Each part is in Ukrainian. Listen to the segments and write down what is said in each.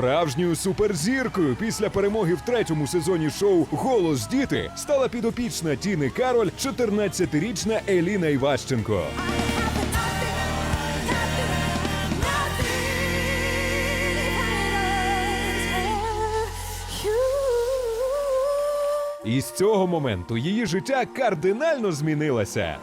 Справжньою суперзіркою після перемоги в третьому сезоні шоу Голос діти стала підопічна Тіни Кароль, 14-річна Еліна Іващенко. І з цього моменту її життя кардинально змінилося.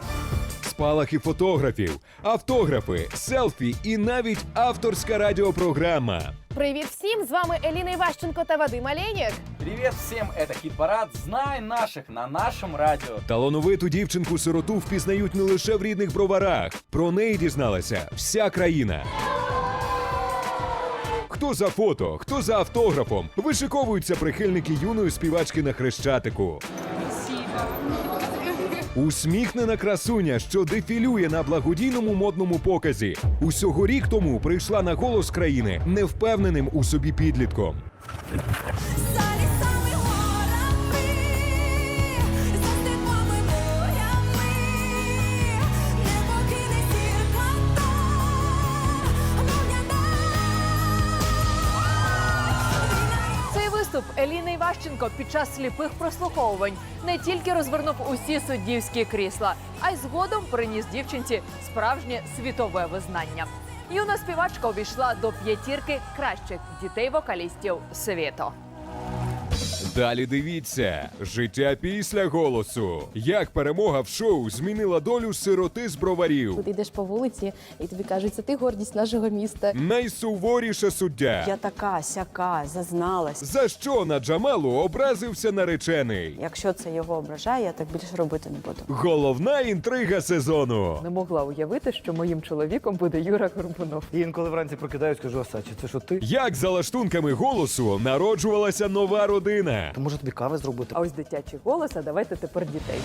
Спалахи фотографів, автографи, селфі і навіть авторська радіопрограма. Привіт всім! З вами Еліна Іващенко та Вадим Алєнєк. Привет всем, это хит-парад «Знай наших» на нашем радио. Талановиту дівчинку-сироту впізнають не лише в рідних броварах. Про неї дізналася вся країна. Хто за фото, хто за автографом. Вишиковуються прихильники юної співачки на хрещатику. Усміхнена красуня, що дефілює на благодійному модному показі. Усього рік тому прийшла на голос країни невпевненим у собі підлітком. Виступ Еліни Іващенко під час сліпих прослуховувань не тільки розвернув усі суддівські крісла, а й згодом приніс дівчинці справжнє світове визнання. Юна співачка увійшла до п'ятірки кращих дітей-вокалістів світу. Далі дивіться життя після голосу. Як перемога в шоу змінила долю сироти з броварів. Ти йдеш по вулиці, і тобі кажуть, це ти гордість нашого міста. Найсуворіша суддя. Я така, сяка, зазналась. За що на Джамалу образився наречений? Якщо це його ображає, я так більше робити не буду. Головна інтрига сезону. Не могла уявити, що моїм чоловіком буде Юра Горбунов. І інколи вранці прокидаюсь, кажу, Асачі, це що ти? Як за лаштунками голосу народжувалася нова родина. То може тобі кави зробити? А ось дитячий голос, а давайте тепер дітей.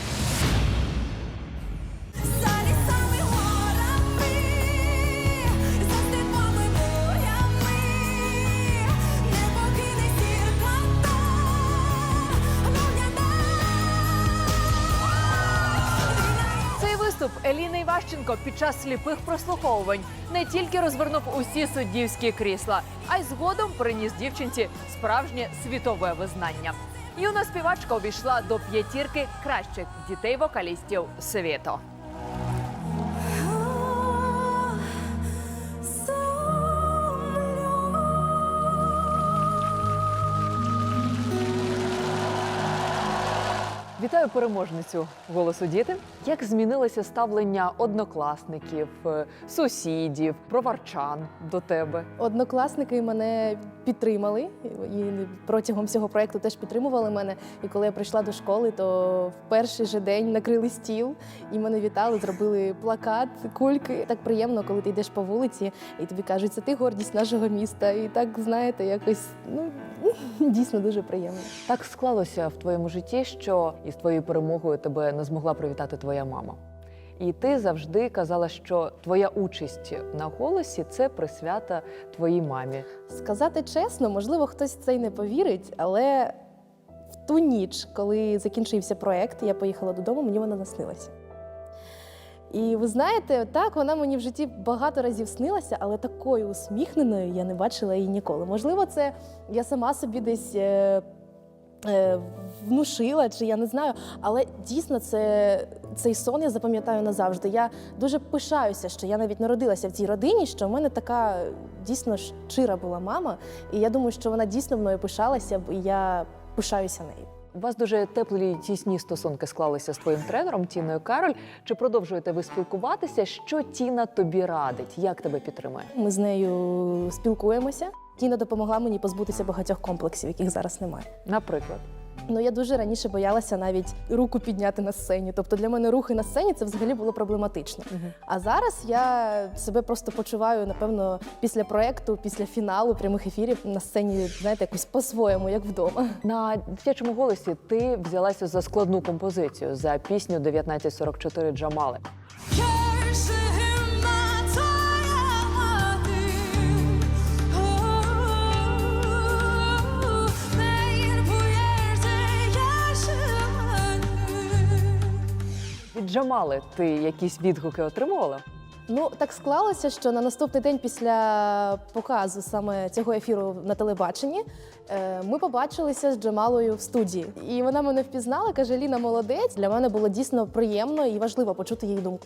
Виступ Еліни Іващенко під час сліпих прослуховувань не тільки розвернув усі суддівські крісла, а й згодом приніс дівчинці справжнє світове визнання. Юна співачка увійшла до п'ятірки кращих дітей-вокалістів світу. Вітаю переможницю голосу діти. Як змінилося ставлення однокласників, е, сусідів, броварчан до тебе? Однокласники мене підтримали і протягом всього проекту теж підтримували мене. І коли я прийшла до школи, то в перший же день накрили стіл і мене вітали, зробили плакат, кульки. Так приємно, коли ти йдеш по вулиці, і тобі кажуть, це ти гордість нашого міста. І так знаєте, якось ну дійсно дуже приємно. Так склалося в твоєму житті, що із твоєю перемогою тебе не змогла привітати твоя мама. І ти завжди казала, що твоя участь на голосі це присвята твоїй мамі. Сказати чесно, можливо, хтось це й не повірить, але в ту ніч, коли закінчився проект, я поїхала додому, мені вона наснилася. І ви знаєте, так, вона мені в житті багато разів снилася, але такою усміхненою я не бачила її ніколи. Можливо, це я сама собі десь е, внушила, чи я не знаю, але дійсно це, цей сон я запам'ятаю назавжди. Я дуже пишаюся, що я навіть народилася в цій родині, що в мене така дійсно щира була мама. І я думаю, що вона дійсно мною пишалася, і я пишаюся нею. У вас дуже теплі і тісні стосунки склалися з твоїм тренером Тіною Кароль. Чи продовжуєте ви спілкуватися? Що Тіна тобі радить? Як тебе підтримує? Ми з нею спілкуємося. Тіна допомогла мені позбутися багатьох комплексів, яких зараз немає. Наприклад, Ну я дуже раніше боялася навіть руку підняти на сцені. Тобто для мене рухи на сцені це взагалі було проблематично. А зараз я себе просто почуваю, напевно, після проекту, після фіналу прямих ефірів на сцені, знаєте, якось по-своєму, як вдома. на дитячому голосі ти взялася за складну композицію за пісню 1944 Джамали. Від Джамали ти якісь відгуки отримувала? Ну, так склалося, що на наступний день після показу саме цього ефіру на телебаченні е, ми побачилися з Джамалою в студії. І вона мене впізнала, каже: Ліна молодець. Для мене було дійсно приємно і важливо почути її думку.